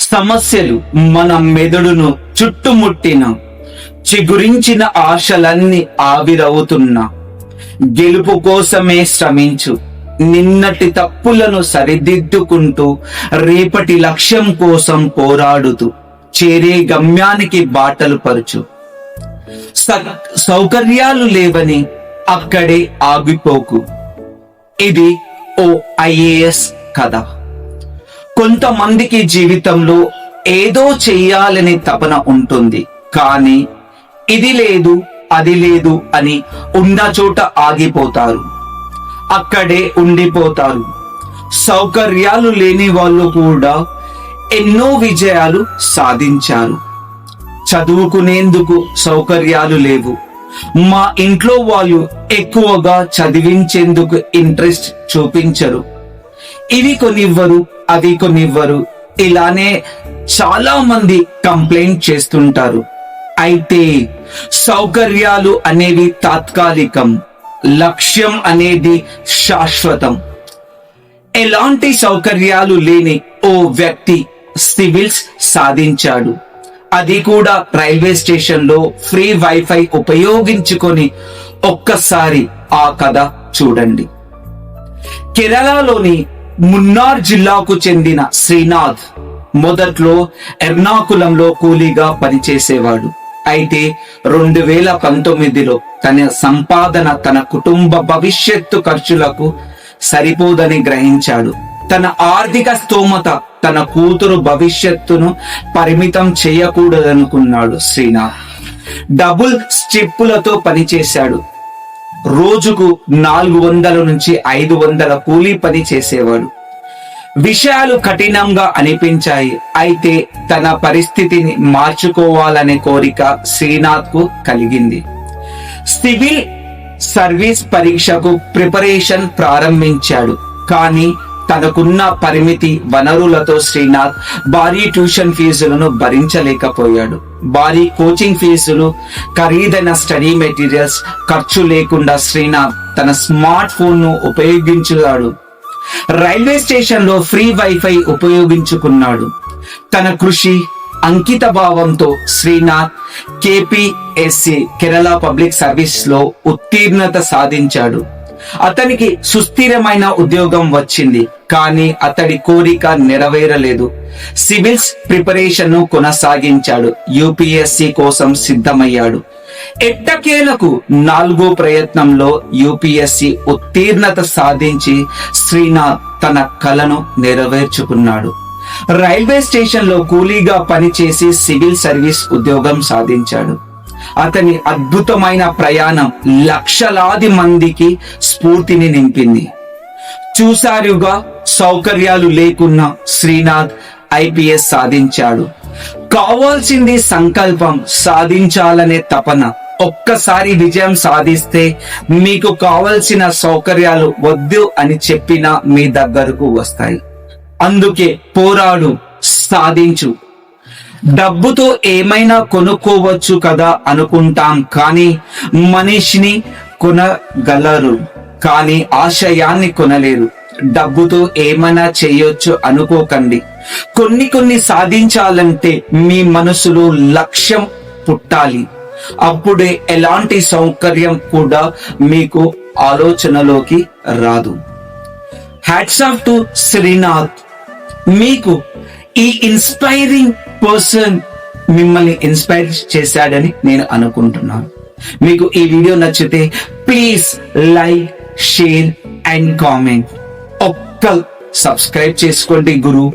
సమస్యలు మన మెదడును చుట్టుముట్టిన చిగురించిన ఆశలన్నీ ఆవిరవుతున్నా. గెలుపు కోసమే శ్రమించు నిన్నటి తప్పులను సరిదిద్దుకుంటూ రేపటి లక్ష్యం కోసం పోరాడుతూ చేరే గమ్యానికి బాటలు పరుచు. స- సౌకర్యాలు లేవని అక్కడే ఆగిపోకు. ఇది ఓ ఐఏఎస్ కథ. కొంతమందికి జీవితంలో ఏదో చెయ్యాలనే తపన ఉంటుంది. కానీ ఇది లేదు అది లేదు అని ఉన్న చోట ఆగిపోతారు. అక్కడే ఉండిపోతారు. సౌకర్యాలు లేని వాళ్ళు కూడా ఎన్నో విజయాలు సాధించారు. చదువుకునేందుకు సౌకర్యాలు లేవు. మా ఇంట్లో వాళ్ళు ఎక్కువగా చదివించేందుకు ఇంట్రెస్ట్ చూపించరు. ఇవి కొనివ్వరు అవి కొనివ్వరు. ఇలానే చాలా మంది కంప్లైంట్ చేస్తుంటారు. అయితే సౌకర్యాలు అనేవి తాత్కాలికం లక్ష్యం అనేది శాశ్వతం. ఎలాంటి సౌకర్యాలు లేని ఓ వ్యక్తి సివిల్స్ సాధించాడు. అది కూడా రైల్వే స్టేషన్లో ఫ్రీ వైఫై ఉపయోగించుకొని ఒక్కసారి ఆ కథ చూడండి. కేరళలోని మున్నార్ జిల్లాకు చెందిన శ్రీనాథ్ మొదట్లో ఎర్నాకులంలో కూలీగా పనిచేసేవాడు. అయితే రెండు వేల పంతొమ్మిదిలో తన సంపాదన తన కుటుంబ భవిష్యత్తు ఖర్చులకు సరిపోదని గ్రహించాడు. తన ఆర్థిక స్తోమత తన కూతురు భవిష్యత్తును పరిమితం చేయకూడదనుకున్నాడు శ్రీనాథ్. డబుల్ స్టిప్పులతో పనిచేశాడు. రోజుకు నాలుగు వందల నుంచి ఐదు వందల కూలీ పని చేసేవాడు. విషయాలు కఠినంగా అనిపించాయి. అయితే తన పరిస్థితిని మార్చుకోవాలనే కోరిక శ్రీనాథ్కు కలిగింది. సివిల్ సర్వీస్ పరీక్షకు ప్రిపరేషన్ ప్రారంభించాడు. కానీ తనకున్న పరిమితి వనరులతో శ్రీనాథ్ భారీ ట్యూషన్ ఫీజులను భరించలేకపోయాడు. భారీ కోచింగ్ ఫీజులు ఖరీదైన స్టడీ మెటీరియల్స్ ఖర్చు లేకుండా శ్రీనాథ్ తన స్మార్ట్ ఫోన్ను ఉపయోగించాడు. రైల్వే స్టేషన్లో ఫ్రీ వైఫై ఉపయోగించుకున్నాడు. తన కృషి అంకిత భావంతో శ్రీనాథ్ కేపీఎస్సి కేరళ పబ్లిక్ సర్వీస్లో ఉత్తీర్ణత సాధించాడు. అతనికి సుస్థిరమైన ఉద్యోగం వచ్చింది కానీ అతడి కోరిక నెరవేరలేదు. సివిల్స్ ప్రిపరేషన్ను కొనసాగించాడు యూపీఎస్సి కోసం సిద్ధమయ్యాడు. ఎట్టకేలకు నాలుగో ప్రయత్నంలో యూపీఎస్సి ఉత్తీర్ణత సాధించి శ్రీనాథ్ తన కలను నెరవేర్చుకున్నాడు. రైల్వే స్టేషన్లో కూలీగా పనిచేసి సివిల్ సర్వీస్ ఉద్యోగం సాధించాడు. అతని అద్భుతమైన ప్రయాణం లక్షలాది మందికి స్ఫూర్తిని నింపింది. చూసారుగా సౌకర్యాలు లేకున్నా శ్రీనాథ్ ఐపీఎస్ సాధించాడు. కావాల్సింది సంకల్పం సాధించాలనే తపన. ఒక్కసారి విజయం సాధిస్తే మీకు కావలసిన సౌకర్యాలు వద్దు అని చెప్పినా మీ దగ్గరకు వస్తాయి. అందుకే పోరాడు సాధించు. డబ్బుతో ఏమైనా కొనుక్కోవచ్చు కదా అనుకుంటాం కానీ మనిషిని కొనగలరు కానీ ఆశయాన్ని కొనలేరు. డబ్బుతో ఏమైనా చేయొచ్చు అనుకోకండి. కొన్ని కొన్ని సాధించాలంటే మీ మనసులో లక్ష్యం పుట్టాలి. అప్పుడే ఎలాంటి సౌకర్యం కూడా మీకు ఆలోచనలోకి రాదు. హ్యాట్స్ ఆఫ్ టు శ్రీనాథ్ మీకు ఈ ఇన్స్పైరింగ్ పర్సన్ మిమ్మల్ని ఇన్స్పైర్ చేశాడని నేను అనుకుంటున్నాను. మీకు ఈ వీడియో నచ్చితే please like share and comment. ఒక్క సబ్స్క్రైబ్ చేసుకోండి గురు.